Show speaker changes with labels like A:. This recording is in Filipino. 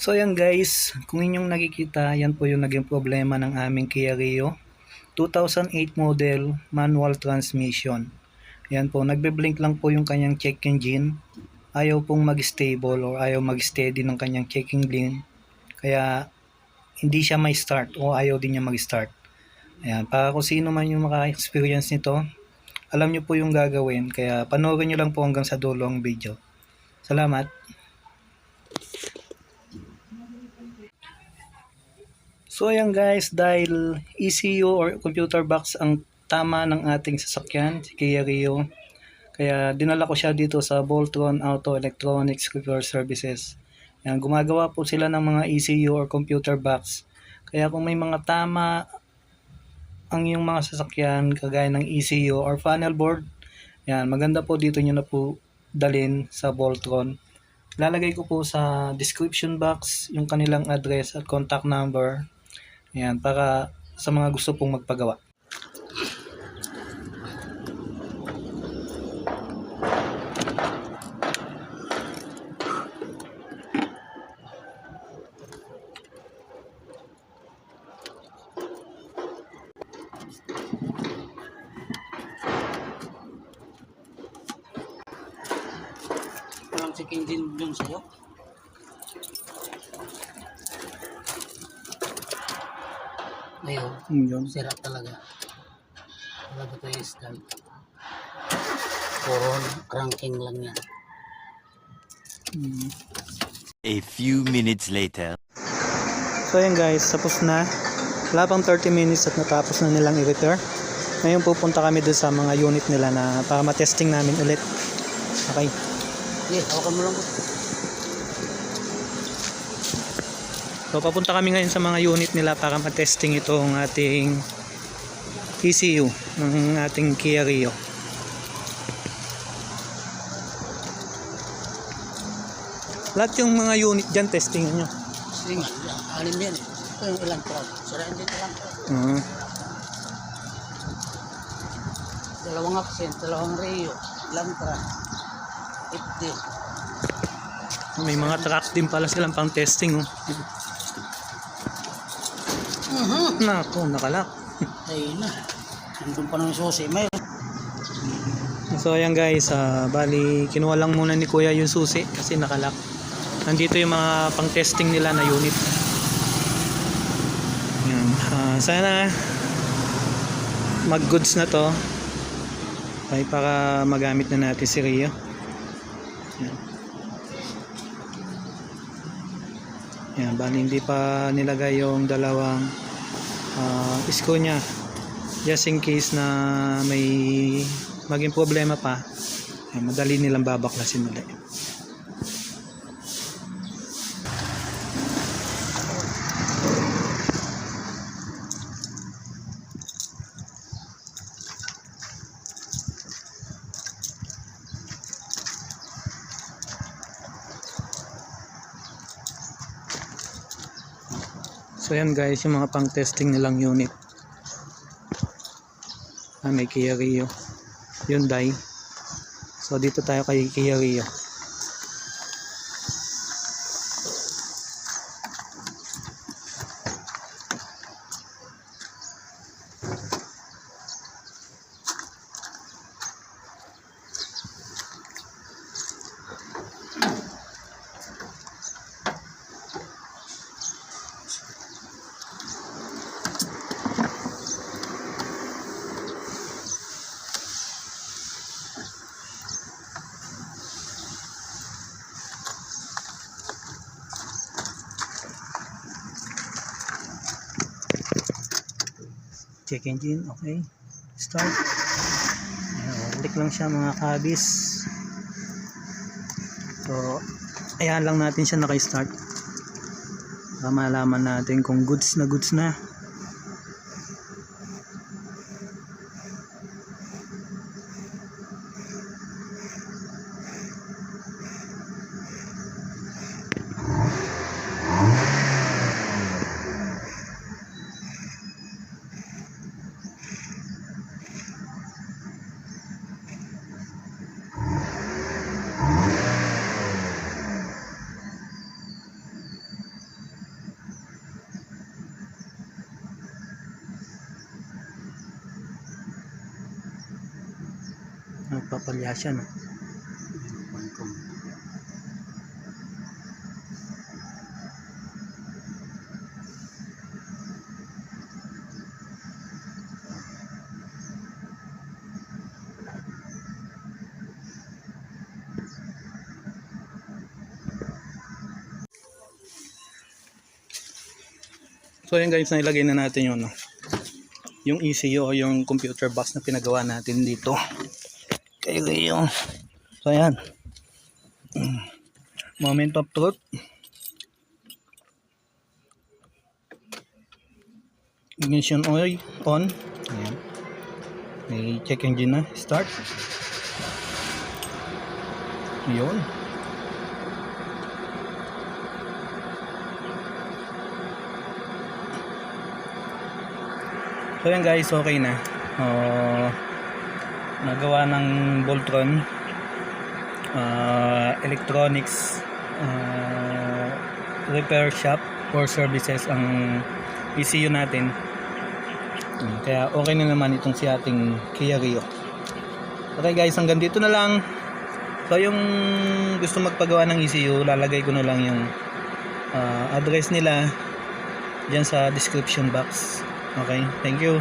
A: So yan guys, kung inyong nakikita, yan po yung naging problema ng aming Kia Rio. 2008 model, manual transmission. Yan po, nagbe-blink lang po yung kanyang check engine. Ayaw pong mag-stable or ayaw mag-steady ng kanyang checking blink. Kaya hindi siya may start o ayaw din niya mag-start. Ayan, para kung sino man yung maka-experience nito, alam niyo po yung gagawin. Kaya panoorin niyo lang po hanggang sa dulo ang video. Salamat. So ayan guys, dahil ECU or computer box ang tama ng ating sasakyan, si Kia Rio. Kaya dinala ko siya dito sa Voltron Auto Electronics Repair Services. Yan, gumagawa po sila ng mga ECU or computer box. Kaya kung may mga tama ang yung mga sasakyan kagaya ng ECU or funnel board, yan, maganda po dito nyo na po dalin sa Voltron. Lalagay ko po sa description box yung kanilang address at contact number. Yan, para sa mga gusto pong magpagawa.
B: Walang check engine dun sa'yo. Ayun,
A: Yun.
B: sira talaga. Wala ba tayo start? Puro cranking lang yan.
A: Mm.
C: A few minutes later.
A: So ayan guys, tapos na. Wala pang 30 minutes at natapos na nilang i-repair. Ngayon pupunta kami doon sa mga unit nila na para matesting namin ulit. Okay.
B: Sige, hawakan mo lang po.
A: So papunta kami ngayon sa mga unit nila para matesting itong ating ECU ng ating Kia Rio. Lahat yung mga unit dyan, testing nyo.
B: Sige anim yan eh. Ito yung ilang truck. Sirain din ilang truck.
A: Uh,
B: Dalawang accent, dalawang Rio, ilang truck. 50.
A: may mga truck din pala silang pang testing. Oh.
B: Mhm.
A: Nako, nakalak.
B: Ayun na. Nandun pa ng susi. May
A: So ayan guys, ah, bali kinuha lang muna ni Kuya yung susi kasi nakalak. Nandito yung mga pang testing nila na unit. Yan. Ah, sana mag goods na to. Okay, para magamit na natin si Rio. Yan. Yan, bali hindi pa nilagay yung dalawang uh, isko niya. Just in case na may maging problema pa ay madali nilang babaklasin ulit so yan guys yung mga pang testing nilang unit. Ah, may Kia Rio. Hyundai so dito tayo kay Kia Rio check engine. Okay start. Ayan, balik lang siya mga kabis. So ayan lang natin siya naka-start. Para malaman natin kung goods na goods na nagpapalya siya no. So yun guys, nailagay na natin ano, yung ECU o yung computer box na pinagawa natin dito. Kaya yung So ayan. Moment of truth. Ignition oil on. Ayan. May check engine na. Start. Yun. So yan guys, okay na. Uh, nagawa ng Voltron uh, electronics uh, repair shop or services ang ECU natin. Kaya okay na naman itong si ating Kia Rio. Okay guys, hanggang dito na lang. So yung gusto magpagawa ng ECU, lalagay ko na lang yung uh, address nila dyan sa description box. Okay, thank you.